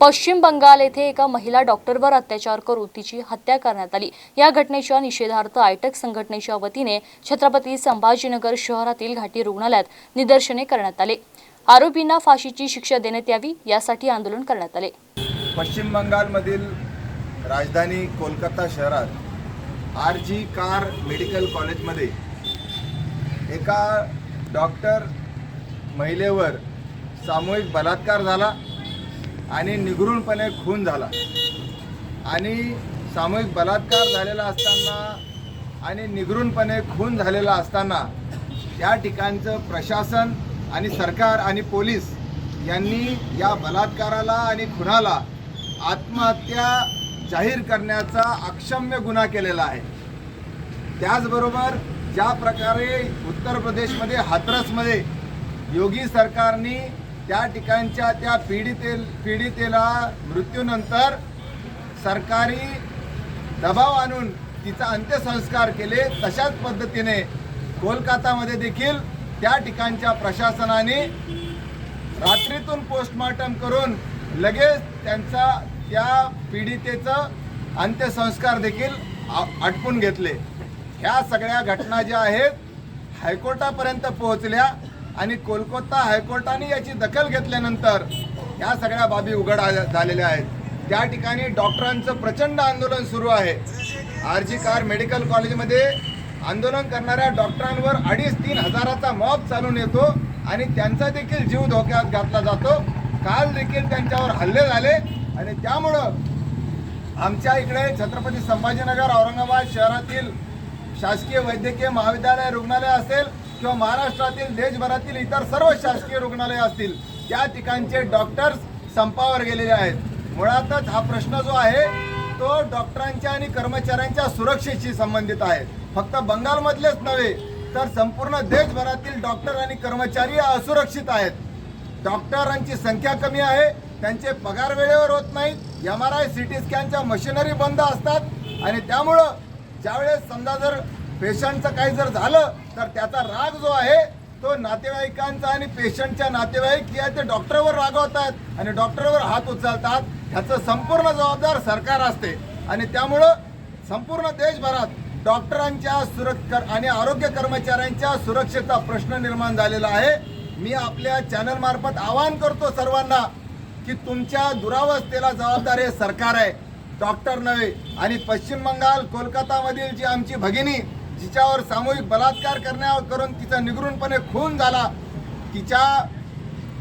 पश्चिम बंगाल येथे एका महिला डॉक्टरवर अत्याचार करून तिची हत्या करण्यात आली. या घटनेच्या निषेधार्थ आयटक संघटनेच्या वतीने छत्रपती संभाजीनगर शहरातील घाटी रुग्णालयात निदर्शने करण्यात आले. आरोपींना फाशीची शिक्षा देण्यात यावी यासाठी आंदोलन करण्यात आले. पश्चिम बंगालमधील राजधानी कोलकाता शहरात आर जी कार मेडिकल कॉलेजमध्ये एका डॉक्टर महिलेवर सामूहिक बलात्कार झाला. आणि निगरूनपणे खून झाला. आणि सामूहिक बलात्कार झालेला असताना आणि निगरूनपणे खून झालेला असताना त्या ठिकाणचं प्रशासन आणि सरकार आणि पोलीस यांनी या बलात्काराला आणि खुनाला आत्महत्या जाहीर करण्याचा अक्षम्य गुन्हा केलेला आहे. त्याचबरोबर ज्या प्रकारे उत्तर प्रदेशमध्ये हाथरसमध्ये योगी सरकारने त्या ठिकाणच्या त्या पीडिते पीडितेला मृत्यूनंतर सरकारी दबाव आणून तिचा अंत्यसंस्कार केले तशाच पद्धतीने कोलकातामध्ये देखील त्या ठिकाणच्या प्रशासनाने रात्रीतून पोस्टमार्टम करून लगेच त्यांचा त्या पीडितेचं अंत्यसंस्कार देखील आ- आटपून घेतले. ह्या सगळ्या घटना ज्या आहेत हायकोर्टापर्यंत पोहोचल्या. आणि कोलकाता हायकोर्टाने याची दखल घेतल्यानंतर या सगळ्या बाबी उघड झालेल्या आहेत. त्या ठिकाणी डॉक्टरांचं प्रचंड आंदोलन सुरू आहे आर जी कार मेडिकल कॉलेजमध्ये आंदोलन करणाऱ्या डॉक्टरांवर अडीच तीन हजाराचा मॉब चालून येतो आणि त्यांचा देखील जीव धोक्यात घातला जातो. काल देखील त्यांच्यावर हल्ले झाले आणि त्यामुळं आमच्या इकडे छत्रपती संभाजीनगर औरंगाबाद शहरातील शासकीय वैद्यकीय महाविद्यालय रुग्णालय असेल किंवा महाराष्ट्रातील देशभरातील इतर सर्व शासकीय रुग्णालय असतील त्या ठिकाणचे डॉक्टर्स संपावर गेलेले आहेत. मुळातच हा प्रश्न जो आहे तो डॉक्टरांच्या आणि कर्मचाऱ्यांच्या सुरक्षेशी संबंधित आहे. फक्त बंगालमधलेच नव्हे तर संपूर्ण देशभरातील डॉक्टर आणि कर्मचारी असुरक्षित आहेत. डॉक्टरांची संख्या कमी आहे त्यांचे पगार वेळेवर होत नाहीत M R I C T स्कॅनच्या machinery बंद असतात. आणि त्यामुळं ज्यावेळेस समजा जर पेशंटचं काही जर झालं तर त्याचा राग जो आहे तो नातेवाईकांचा आणि पेशंटच्या नातेवाईक जे आहे ते डॉक्टरवर रागवतात आणि डॉक्टरवर हात उचलतात ह्याचं संपूर्ण जबाबदार सरकार असते. आणि त्यामुळं संपूर्ण देशभरात डॉक्टरांच्या सुरक्ष आणि आरोग्य कर्मचाऱ्यांच्या सुरक्षेचा प्रश्न निर्माण झालेला आहे. मी आपल्या चॅनलमार्फत आवाहन करतो सर्वांना की तुमच्या दुरावस्थेला जबाबदार हे सरकार आहे. डॉक्टर नव्हे आणि पश्चिम बंगाल कोलकातामधील जी आमची भगिनी जिच्यावर सामूहिक बलात्कार करण्या करून तिचा निगरूनपणे खून झाला तिच्या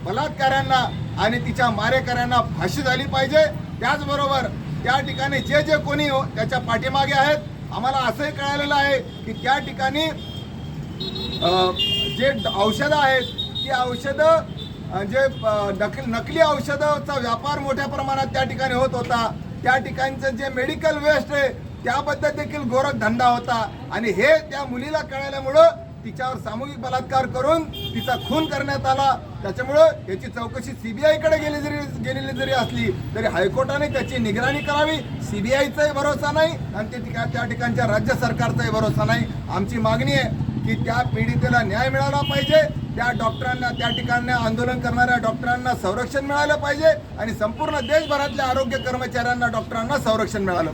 बलात्काऱ्यांना आणि तिच्या मारेकऱ्यांना फाशी झाली पाहिजे. त्याचबरोबर त्या ठिकाणी जे जे कोणी हो- त्याच्या पाठीमागे आहेत. आम्हाला असंही कळालेलं आहे की त्या ठिकाणी जे औषधं आहेत ती औषधं जे नक नकली औषधाचा व्यापार मोठ्या प्रमाणात त्या ठिकाणी होत होता. त्या ठिकाणचं जे मेडिकल वेस्ट आहे त्याबद्दल देखील गोरख धंदा होता. आणि हे त्या मुलीला कळाल्यामुळं तिच्यावर सामूहिक बलात्कार करून तिचा खून करण्यात आला. त्याच्यामुळं याची चौकशी सीबीआयकडे गेली जरी गेलेली जरी असली तरी हायकोर्टाने त्याची निगराणी करावी. सीबीआयचाही भरोसा नाही आणि ते ठिका त्या ठिकाणच्या राज्य सरकारचाही भरोसा नाही. आमची मागणी आहे की त्या पीडितेला न्याय मिळाला पाहिजे. त्या डॉक्टरांना त्या ठिकाणी आंदोलन करणाऱ्या डॉक्टरांना संरक्षण मिळालं पाहिजे. आणि संपूर्ण देशभरातल्या आरोग्य कर्मचाऱ्यांना डॉक्टरांना संरक्षण मिळालं